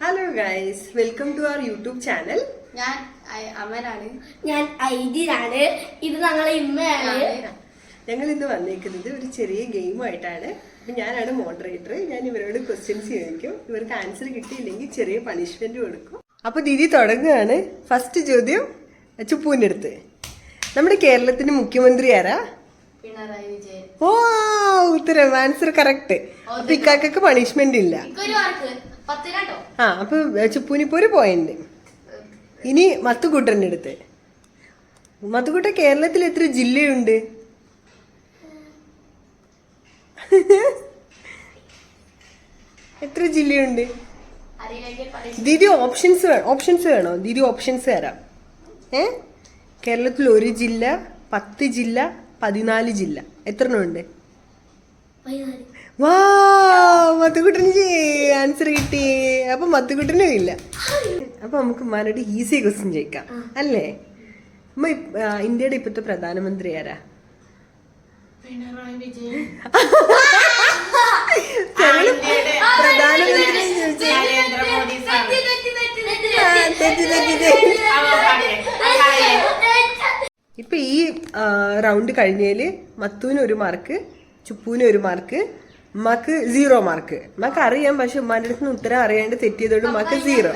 Hello guys welcome to our YouTube channel ഞാൻ അമനാണ് അമരാണ് ഞാൻ ഐദിയാണ് ഇത് ഞങ്ങളെ ഇമ്മയാണ്. ഞങ്ങൾ ഇന്ന് വന്നേക്കുന്നത് ഒരു ചെറിയ ഗെയിമായിട്ടാണ് അപ്പൊ ഞാനാണ് മോഡറേറ്റർ ഞാൻ ഇവരോട് ക്വസ്റ്റ്യൻസ് ചോദിക്കും. ഇവർക്ക് ആൻസർ കിട്ടിയില്ലെങ്കിൽ ചെറിയ പണിഷ്മെന്റ് കൊടുക്കും. അപ്പൊ ദീദി തുടങ്ങുകയാണ്. ഫസ്റ്റ് ചോദ്യം ചുപ്പുവിന്റെ അടുത്ത് നമ്മുടെ കേരളത്തിന്റെ മുഖ്യമന്ത്രി ആരാ? പിണറായി വിജയൻ. ഓ ഉത്തരം. ആൻസർ കറക്റ്റ് അപ്പൊ ഇക്കാക്കൊക്കെ പണിഷ്മെന്റ് ഇല്ല. ആ അപ്പൊ ചുപ്പൂനിപ്പോ ഒരു പോയിന്റ്. ഇനി മത്തുകൂട്ടന്റെ അടുത്ത്. മത്തുകൂട്ട കേരളത്തിൽ എത്ര ജില്ലയുണ്ട്? എത്ര ജില്ലയുണ്ട്? ദിദി പണിഷ് ദീദി ഓപ്ഷൻസ് ഓപ്ഷൻസ് വേണോ? ദീദി ഓപ്ഷൻസ് തരാം. ഏ? കേരളത്തിൽ ഒരു ജില്ല പത്ത് ജില്ല പതിനാല് ജില്ല. എത്ര എണ്ണം ഉണ്ട്? പതിനാല്. വാ മത്തുക്കുട്ടന് ആൻസർ കിട്ടി. അപ്പൊ മത്തുക്കുട്ടനും ഇല്ല. അപ്പൊ നമുക്ക് ഉമ്മാനോട് ഈസി ക്വസ്റ്റ്യൻ ചോദിക്കാം. അല്ലേ? ഉമ്മ ഇന്ത്യയുടെ ഇപ്പോഴത്തെ പ്രധാനമന്ത്രി ആരാ. ഇപ്പൊ ഈ റൗണ്ട് കഴിഞ്ഞേൽ മത്തുവിന് ഒരു മാർക്ക് ചുപ്പുവിന് ഒരു മാർക്ക് ഉമ്മാക്ക് സീറോ മാർക്ക് മക്ക് അറിയാം പക്ഷെ ഉമ്മാന്റെ അടുത്ത് ഉത്തരം അറിയാണ്ട് തെറ്റിയതോട് മക്ക് സീറോ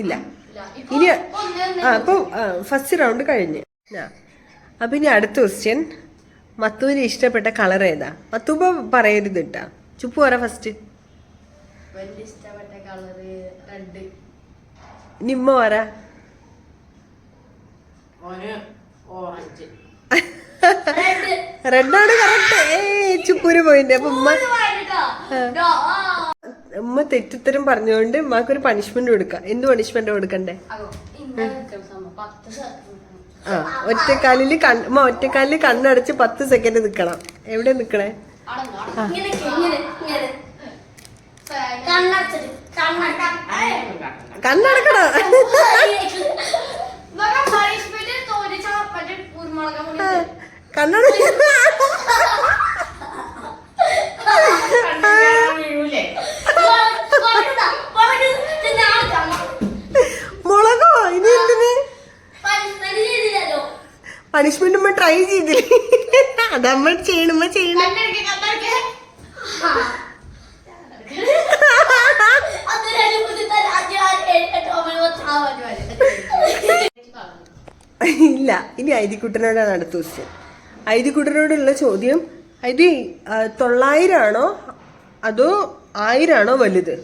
ഇല്ല. ഇനി ആ അപ്പൊ ഫസ്റ്റ് റൗണ്ട് കഴിഞ്ഞ്. ആ. അപ്പൊ ഇനി അടുത്ത ക്വസ്റ്റ്യൻ മത്തുവിന് ഇഷ്ടപ്പെട്ട കളർ ഏതാ? മത്തുപ്പ പറയരുത് കേട്ടാ ചുപ്പ് പറ ഫസ്റ്റ് നിമ്മ പറ. ഓറഞ്ച്. റെഡാണ് കറക്റ്റ് ഏ ചുപ്പൂര് പോയിന്റ് അപ്പൊ ഉമ്മ ഉമ്മ തെറ്റുത്തരം പറഞ്ഞുകൊണ്ട് ഒരു പണിഷ്മെന്റ് കൊടുക്കാം. എന്ത് പണിഷ്മെന്റ് കൊടുക്കണ്ടേ? ആ ഒറ്റക്കാലിൽ കണ് ഉമ്മ ഒറ്റക്കാലിൽ കണ്ണടച്ച് പത്ത് സെക്കൻഡ് നിക്കണം. എവിടെ നിക്കണേ? കണ്ണടക്കണോ. കുരുമുളക് വീഴൂലേ മുളകോ? ഇനി പണിഷ്മെന്റ് ഉമ്മ ട്രൈ ചെയ്തില്ലേ? അതമ്മ ചെയ്യണമ്മ ചെയ്യണം. ഇല്ല ഇനി ഐതിക്കുട്ടനോടാണ് അടുത്ത ക്വസ്റ്റ്യൻ ഐതിക്കുട്ടനോടുള്ള ചോദ്യം ഐതി തൊള്ളായിരമാണോ അതോ ആയിരമാണോ വലുത്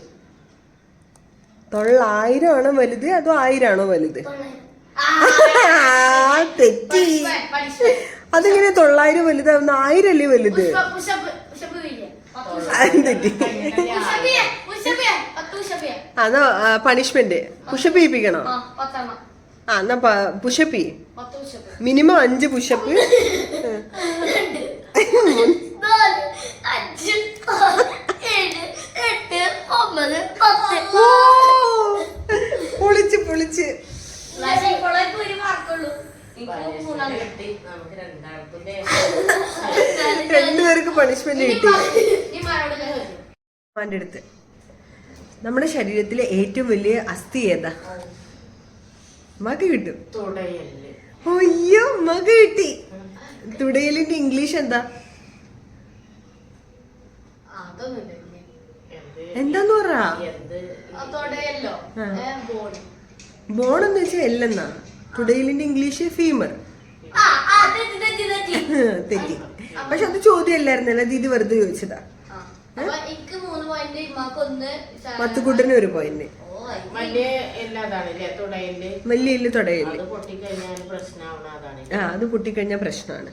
തൊള്ളായിരം ആണോ വലുത് അതോ ആയിരമാണോ വലുത് തെറ്റി അതിങ്ങനെ തൊള്ളായിരം വലുതാവുന്ന ആയിരം അല്ലേ വലുത് തെറ്റി അതോ പണിഷ്മെന്റ് പുഷപ്പ് ചെയ്യിപ്പിക്കണോ ആ, എന്നാ പുഷപ്പ് ചെയ്യ്. മിനിമം അഞ്ച് പുഷപ്പ് പൊളിച്ച് പൊളിച്ച്. രണ്ടുപേർക്ക് പണിഷ്മെന്റ് കിട്ടി. അടുത്ത്. നമ്മുടെ ശരീരത്തിലെ ഏറ്റവും വലിയ അസ്ഥി ഏതാ? മക കിട്ടും അയ്യോ മക കിട്ടി തുടയലിന്റെ ഇംഗ്ലീഷ് എന്താ? എന്താന്ന് പറ? ബോണെന്ന് വെച്ചാൽ എല്ലെന്നാ. തുടയലിന്റെ ഇംഗ്ലീഷ് ഫീമർ. തെറ്റി പക്ഷെ അത് ചോദ്യമല്ലായിരുന്നല്ലോ അത് ഇത് വെറുതെ ചോദിച്ചതാ. മത്തുകൂട്ടന് ഒരു പോയിന്റ്. വലിയ എല്ല് തുടയൽ? ആ അത് പൊട്ടിക്കഴിഞ്ഞാൽ പ്രശ്നമാണ്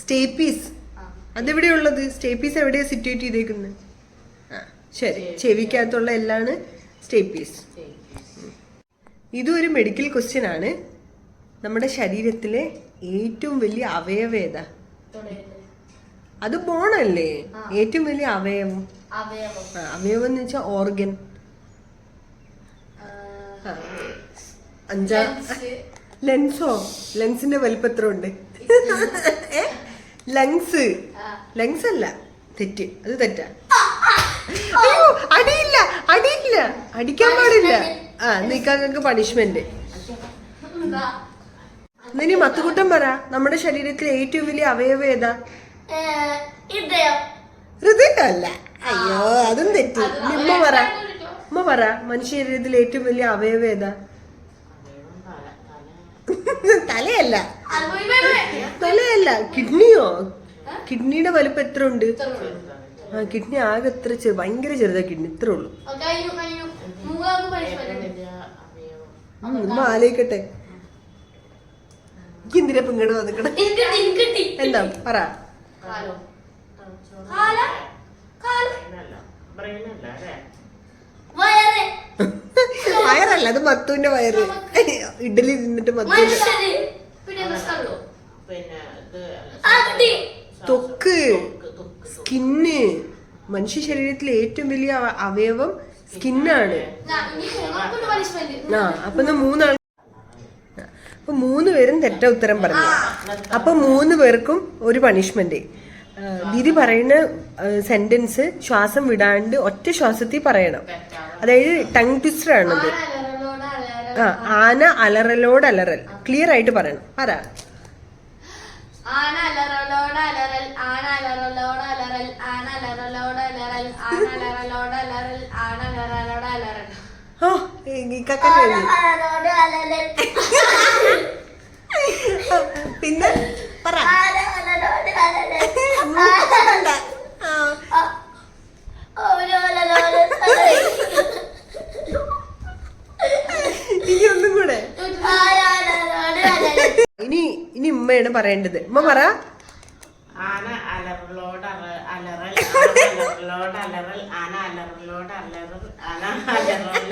സ്റ്റേപ്പീസ്. അതെവിടെയുള്ളത്? സ്റ്റേപ്പീസ് എവിടെയാ സിറ്റുവേറ്റ് ചെയ്തേക്കുന്നത് ആ ശരി. ചെവിക്കകത്തുള്ള എല്ലാണ് സ്റ്റേപ്പീസ്. ഇതും ഒരു മെഡിക്കൽ ക്വസ്റ്റ്യൻ ആണ് നമ്മുടെ ശരീരത്തിലെ ഏറ്റവും വലിയ അവയവം ഏതാ തുടയൽ. അത് ബോണല്ലേ. ഏറ്റവും വലിയ അവയവം. അവയവം. എന്ന് വെച്ചാൽ ഓർഗൻ. അഞ്ചാ ലെൻസ്. ലെൻസോ? ലെൻസിന്റെ വലിപ്പം എത്ര ഉണ്ട് ലങ്സ്. ലങ്സ് അല്ല തെറ്റ്. അത് തെറ്റാ. അയ്യോ അടിയില്ല. അടിയില്ല. അടിക്കാൻ പാടില്ല. ആ നീക്കാങ്ങൾക്ക് പണിഷ്മെന്റ് നിനി മത്തുകൂട്ടം പറ നമ്മുടെ ശരീരത്തിലെ ഏറ്റവും വലിയ അവയവം ഏതാ? ഹൃദയമല്ല. അയ്യോ അതും തെറ്റി. ഉമ്മ പറ. ഉമ്മ പറ മനുഷ്യ ശരീരത്തിലെ ഏറ്റവും വലിയ അവയവ ഏതാ? തലയല്ല. തലയല്ല കിഡ്നിയോ? കിഡ്നിയുടെ വലുപ്പം എത്ര ഉണ്ട്? ആ കിഡ്നി ആകെ എത്ര ചെറു ഭയങ്കര ചെറുതാ കിഡ്നി ഇത്രേ ഉള്ളു. ഉമ്മ ആലോചിക്കട്ടെ. എനിക്ക് എന്തിനാ പിങ്ങട് വന്നിക്കണേ? എന്താ? പറ. കാലോ. കാല? വയറല്ല അത് മത്തുവിന്റെ വയറ്. ഇഡലി തിന്നിട്ട് മത്തുവിന്റെ തൊക്ക്. സ്കിന്ന്. മനുഷ്യ ശരീരത്തിലെ ഏറ്റവും വലിയ അവയവം സ്കിന്നാണ്. ആ അപ്പൊ മൂന്നാൾ അപ്പൊ മൂന്ന് പേരും തെറ്റ ഉത്തരം പറഞ്ഞു. അപ്പൊ മൂന്ന് പേർക്കും ഒരു പണിഷ്മെന്റ് ദീദി പറയുന്ന സെന്റൻസ് ശ്വാസം വിടാണ്ട് ഒറ്റ ശ്വാസത്തിൽ പറയണം. അതായത് ടങ് ട്വിസ്റ്റർ ആണത്. ആ ആന അലറലോട് അലറൽ. ക്ലിയർ ആയിട്ട് പറയണം. പറ ആന അലറലോട് അലറൽ ആന അലറലോട് അലറൽ ആന അലറലോട് അലറൽ ആന അലറലോട് അലറൽ ആന അലറലോട് അലറൽ ഓ ഇക്കക്കൻ കഴിഞ്ഞു അലലോട് അലലൽ. പിന്നെ പറ ആല അലലോട് അലലൽ. ആ. ആ. ഓരോ അലലോട് അലലൽ. ഇനി ഒന്നും കൂടെ ആല അലലോട് അലലൽ. ഇനി ഇനി ഉമ്മയാണ് പറയേണ്ടത്. ഉമ്മ പറ. ആന അലറലോട് അലറൽ അലറലോട് അലറൽ ആന അലറലോട് അലറൽ ആന അലറലോട്.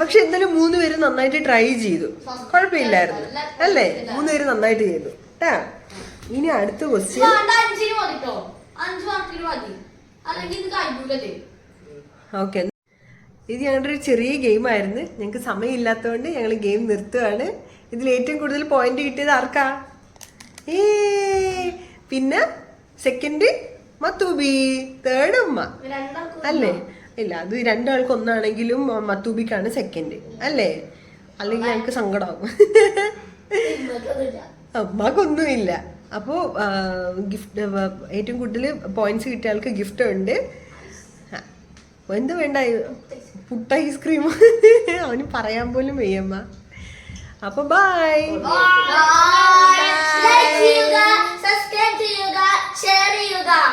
പക്ഷെ എന്തായാലും മൂന്ന് പേര് നന്നായിട്ട് ട്രൈ ചെയ്തു. കുഴപ്പമില്ലായിരുന്നു. അല്ലേ? മൂന്ന് പേര് നന്നായിട്ട് ചെയ്തു. ട്ടാ. ഇനി അടുത്ത ക്വസ്റ്റ്യൻ ഓക്കെ ഇത് ഞങ്ങളുടെ ഒരു ചെറിയ ഗെയിം ആയിരുന്നു. ഞങ്ങൾക്ക് സമയമില്ലാത്തതുകൊണ്ട് ഞങ്ങൾ ഗെയിം നിർത്തുകയാണ് ഇതിൽ ഏറ്റവും കൂടുതൽ പോയിന്റ് കിട്ടിയത് ആർക്കാ? ഏ പിന്നെ സെക്കൻഡ് മത്തൂബി തേർഡ് ഉമ്മ. രണ്ടാൾക്കും അല്ലേ? ഇല്ല അത് രണ്ടാൾക്ക് ഒന്നാണെങ്കിലും മത്തൂബിക്കാണ് സെക്കൻഡ് അല്ലേ? അല്ലെങ്കിൽ ഞങ്ങൾക്ക് സങ്കടമാകും. അമ്മക്കൊന്നുമില്ല അപ്പോൾ ഗിഫ്റ്റ് ഏറ്റവും കൂടുതൽ പോയിന്റ്സ് കിട്ടിയ ആൾക്ക് ഗിഫ്റ്റ് ഉണ്ട്. എന്ത് വേണ്ട പുട്ട ഐസ്ക്രീം അവന് പറയാൻ പോലും വയ്യമ്മ. അപ്പൊ ബൈ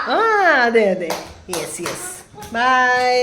ആ അതെ അതെ. Yes yes by